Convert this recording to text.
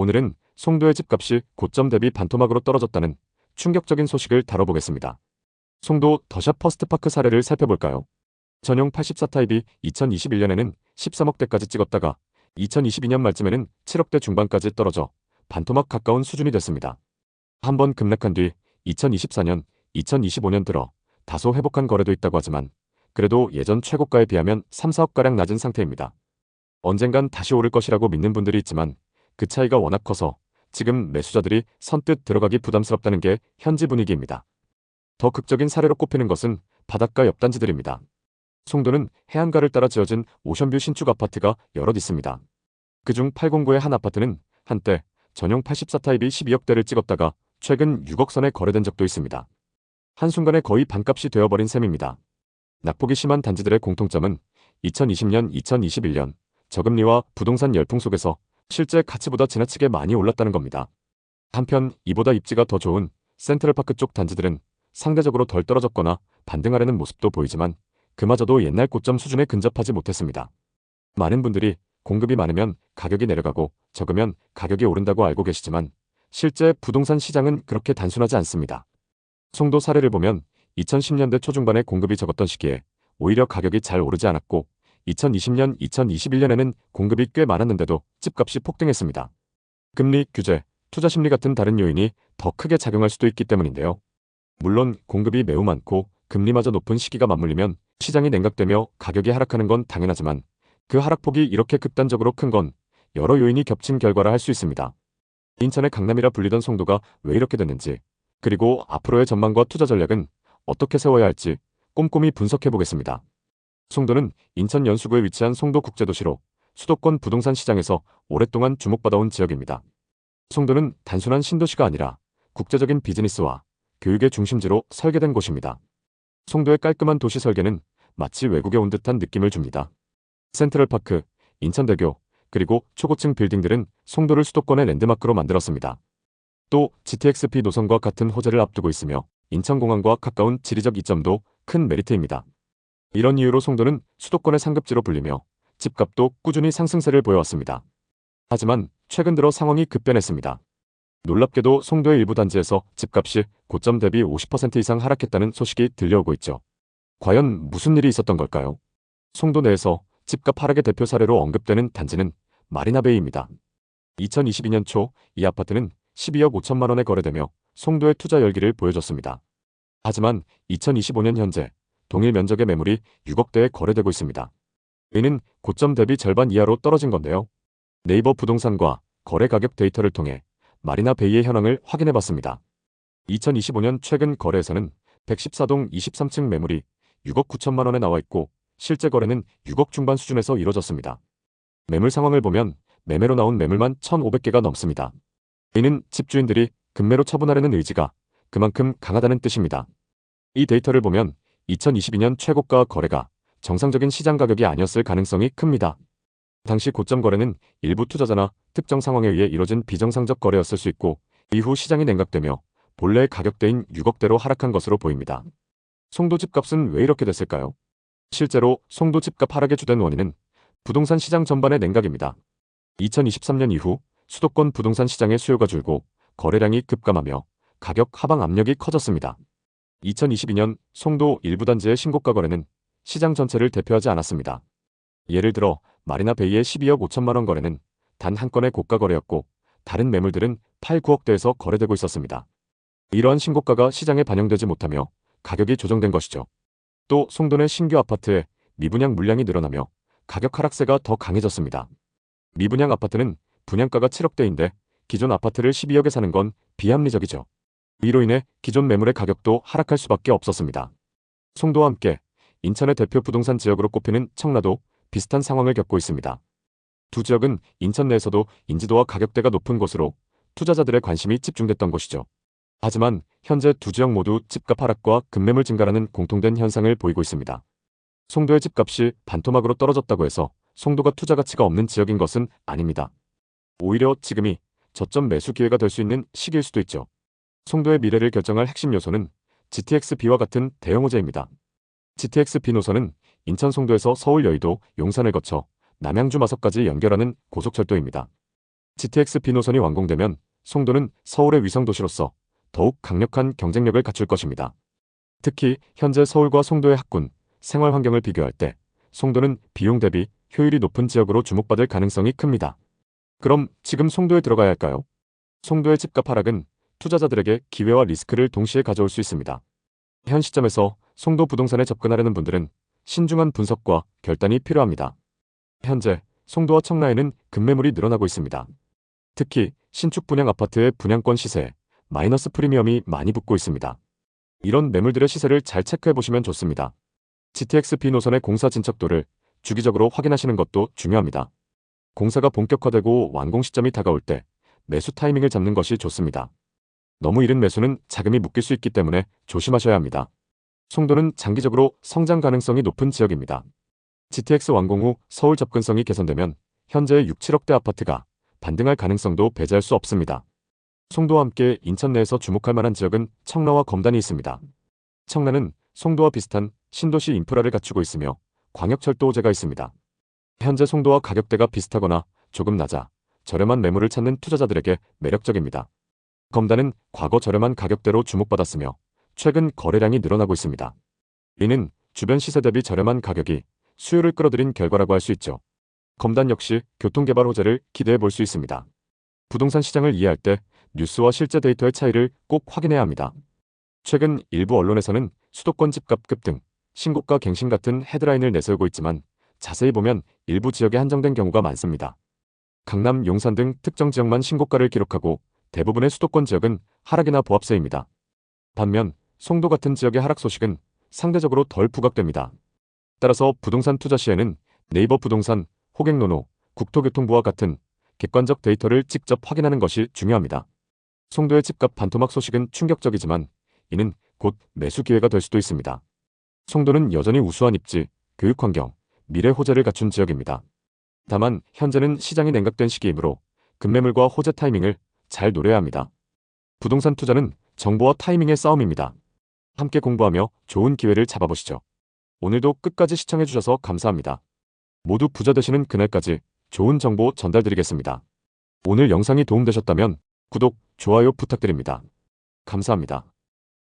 오늘은 송도의 집값이 고점 대비 반토막으로 떨어졌다는 충격적인 소식을 다뤄보겠습니다. 송도 더샵 퍼스트파크 사례를 살펴볼까요? 전용 84타입이 2021년에는 13억대까지 찍었다가 2022년 말쯤에는 7억대 중반까지 떨어져 반토막 가까운 수준이 됐습니다. 한번 급락한 뒤 2024년, 2025년 들어 다소 회복한 거래도 있다고 하지만 그래도 예전 최고가에 비하면 3, 4억가량 낮은 상태입니다. 언젠간 다시 오를 것이라고 믿는 분들이 있지만 그 차이가 워낙 커서 지금 매수자들이 선뜻 들어가기 부담스럽다는 게 현지 분위기입니다. 더 극적인 사례로 꼽히는 것은 바닷가 옆 단지들입니다. 송도는 해안가를 따라 지어진 오션뷰 신축 아파트가 여럿 있습니다. 그중 809의 한 아파트는 한때 전용 84타입이 12억대를 찍었다가 최근 6억 선에 거래된 적도 있습니다. 한순간에 거의 반값이 되어버린 셈입니다. 낙폭이 심한 단지들의 공통점은 2020년, 2021년 저금리와 부동산 열풍 속에서 실제 가치보다 지나치게 많이 올랐다는 겁니다. 한편 이보다 입지가 더 좋은 센트럴파크 쪽 단지들은 상대적으로 덜 떨어졌거나 반등하려는 모습도 보이지만 그마저도 옛날 고점 수준에 근접하지 못했습니다. 많은 분들이 공급이 많으면 가격이 내려가고 적으면 가격이 오른다고 알고 계시지만 실제 부동산 시장은 그렇게 단순하지 않습니다. 송도 사례를 보면 2010년대 초중반에 공급이 적었던 시기에 오히려 가격이 잘 오르지 않았고 2020년, 2021년에는 공급이 꽤 많았는데도 집값이 폭등했습니다. 금리, 규제, 투자 심리 같은 다른 요인이 더 크게 작용할 수도 있기 때문인데요. 물론 공급이 매우 많고 금리마저 높은 시기가 맞물리면 시장이 냉각되며 가격이 하락하는 건 당연하지만 그 하락폭이 이렇게 극단적으로 큰 건 여러 요인이 겹친 결과라 할 수 있습니다. 인천의 강남이라 불리던 송도가 왜 이렇게 됐는지 그리고 앞으로의 전망과 투자 전략은 어떻게 세워야 할지 꼼꼼히 분석해 보겠습니다. 송도는 인천 연수구에 위치한 송도국제도시로 수도권 부동산 시장에서 오랫동안 주목받아온 지역입니다. 송도는 단순한 신도시가 아니라 국제적인 비즈니스와 교육의 중심지로 설계된 곳입니다. 송도의 깔끔한 도시 설계는 마치 외국에 온 듯한 느낌을 줍니다. 센트럴파크, 인천대교, 그리고 초고층 빌딩들은 송도를 수도권의 랜드마크로 만들었습니다. 또 GTX-P 노선과 같은 호재를 앞두고 있으며 인천공항과 가까운 지리적 이점도 큰 메리트입니다. 이런 이유로 송도는 수도권의 상급지로 불리며 집값도 꾸준히 상승세를 보여왔습니다. 하지만 최근 들어 상황이 급변했습니다. 놀랍게도 송도의 일부 단지에서 집값이 고점 대비 50% 이상 하락했다는 소식이 들려오고 있죠. 과연 무슨 일이 있었던 걸까요? 송도 내에서 집값 하락의 대표 사례로 언급되는 단지는 마리나베이입니다. 2022년 초 이 아파트는 12억 5천만 원에 거래되며 송도의 투자 열기를 보여줬습니다. 하지만 2025년 현재 동일 면적의 매물이 6억대에 거래되고 있습니다. 이는 고점 대비 절반 이하로 떨어진 건데요. 네이버 부동산과 거래 가격 데이터를 통해 마리나 베이의 현황을 확인해 봤습니다. 2025년 최근 거래에서는 114동 23층 매물이 6억 9천만 원에 나와 있고 실제 거래는 6억 중반 수준에서 이뤄졌습니다. 매물 상황을 보면 매매로 나온 매물만 1,500개가 넘습니다. 이는 집주인들이 급매로 처분하려는 의지가 그만큼 강하다는 뜻입니다. 이 데이터를 보면 2022년 최고가 거래가 정상적인 시장 가격이 아니었을 가능성이 큽니다. 당시 고점 거래는 일부 투자자나 특정 상황에 의해 이뤄진 비정상적 거래였을 수 있고 이후 시장이 냉각되며 본래 가격대인 6억대로 하락한 것으로 보입니다. 송도 집값은 왜 이렇게 됐을까요? 실제로 송도 집값 하락의 주된 원인은 부동산 시장 전반의 냉각입니다. 2023년 이후 수도권 부동산 시장의 수요가 줄고 거래량이 급감하며 가격 하방 압력이 커졌습니다. 2022년 송도 일부 단지의 신고가 거래는 시장 전체를 대표하지 않았습니다. 예를 들어 마리나 베이의 12억 5천만 원 거래는 단 한 건의 고가 거래였고 다른 매물들은 8, 9억대에서 거래되고 있었습니다. 이러한 신고가가 시장에 반영되지 못하며 가격이 조정된 것이죠. 또 송도 내 신규 아파트에 미분양 물량이 늘어나며 가격 하락세가 더 강해졌습니다. 미분양 아파트는 분양가가 7억대인데 기존 아파트를 12억에 사는 건 비합리적이죠. 이로 인해 기존 매물의 가격도 하락할 수밖에 없었습니다. 송도와 함께 인천의 대표 부동산 지역으로 꼽히는 청라도 비슷한 상황을 겪고 있습니다. 두 지역은 인천 내에서도 인지도와 가격대가 높은 곳으로 투자자들의 관심이 집중됐던 곳이죠. 하지만 현재 두 지역 모두 집값 하락과 급매물 증가라는 공통된 현상을 보이고 있습니다. 송도의 집값이 반토막으로 떨어졌다고 해서 송도가 투자 가치가 없는 지역인 것은 아닙니다. 오히려 지금이 저점 매수 기회가 될 수 있는 시기일 수도 있죠. 송도의 미래를 결정할 핵심 요소는 GTX-B와 같은 대형 호재입니다. GTX-B 노선은 인천 송도에서 서울 여의도 용산을 거쳐 남양주 마석까지 연결하는 고속철도입니다. GTX B 노선이 완공되면 송도는 서울의 위성 도시로서 더욱 강력한 경쟁력을 갖출 것입니다. 특히 현재 서울과 송도의 학군, 생활 환경을 비교할 때 송도는 비용 대비 효율이 높은 지역으로 주목받을 가능성이 큽니다. 그럼 지금 송도에 들어가야 할까요? 송도의 집값 하락은 투자자들에게 기회와 리스크를 동시에 가져올 수 있습니다. 현 시점에서 송도 부동산에 접근하려는 분들은 신중한 분석과 결단이 필요합니다. 현재 송도와 청라에는 급매물이 늘어나고 있습니다. 특히 신축 분양 아파트의 분양권 시세에 마이너스 프리미엄이 많이 붙고 있습니다. 이런 매물들의 시세를 잘 체크해 보시면 좋습니다. GTX B 노선의 공사 진척도를 주기적으로 확인하시는 것도 중요합니다. 공사가 본격화되고 완공 시점이 다가올 때 매수 타이밍을 잡는 것이 좋습니다. 너무 이른 매수는 자금이 묶일 수 있기 때문에 조심하셔야 합니다. 송도는 장기적으로 성장 가능성이 높은 지역입니다. GTX 완공 후 서울 접근성이 개선되면 현재의 6, 7억대 아파트가 반등할 가능성도 배제할 수 없습니다. 송도와 함께 인천 내에서 주목할 만한 지역은 청라와 검단이 있습니다. 청라는 송도와 비슷한 신도시 인프라를 갖추고 있으며 광역철도호재가 있습니다. 현재 송도와 가격대가 비슷하거나 조금 낮아 저렴한 매물을 찾는 투자자들에게 매력적입니다. 검단은 과거 저렴한 가격대로 주목받았으며 최근 거래량이 늘어나고 있습니다. 이는 주변 시세 대비 저렴한 가격이 수요를 끌어들인 결과라고 할 수 있죠. 검단 역시 교통개발 호재를 기대해 볼 수 있습니다. 부동산 시장을 이해할 때 뉴스와 실제 데이터의 차이를 꼭 확인해야 합니다. 최근 일부 언론에서는 수도권 집값 급등, 신고가 갱신 같은 헤드라인을 내세우고 있지만 자세히 보면 일부 지역에 한정된 경우가 많습니다. 강남, 용산 등 특정 지역만 신고가를 기록하고 대부분의 수도권 지역은 하락이나 보합세입니다. 반면 송도 같은 지역의 하락 소식은 상대적으로 덜 부각됩니다. 따라서 부동산 투자 시에는 네이버 부동산, 호갱노노, 국토교통부와 같은 객관적 데이터를 직접 확인하는 것이 중요합니다. 송도의 집값 반토막 소식은 충격적이지만 이는 곧 매수 기회가 될 수도 있습니다. 송도는 여전히 우수한 입지, 교육 환경, 미래 호재를 갖춘 지역입니다. 다만 현재는 시장이 냉각된 시기이므로 급매물과 호재 타이밍을 잘 노려야 합니다. 부동산 투자는 정보와 타이밍의 싸움입니다. 함께 공부하며 좋은 기회를 잡아보시죠. 오늘도 끝까지 시청해주셔서 감사합니다. 모두 부자 되시는 그날까지 좋은 정보 전달드리겠습니다. 오늘 영상이 도움되셨다면 구독, 좋아요 부탁드립니다. 감사합니다.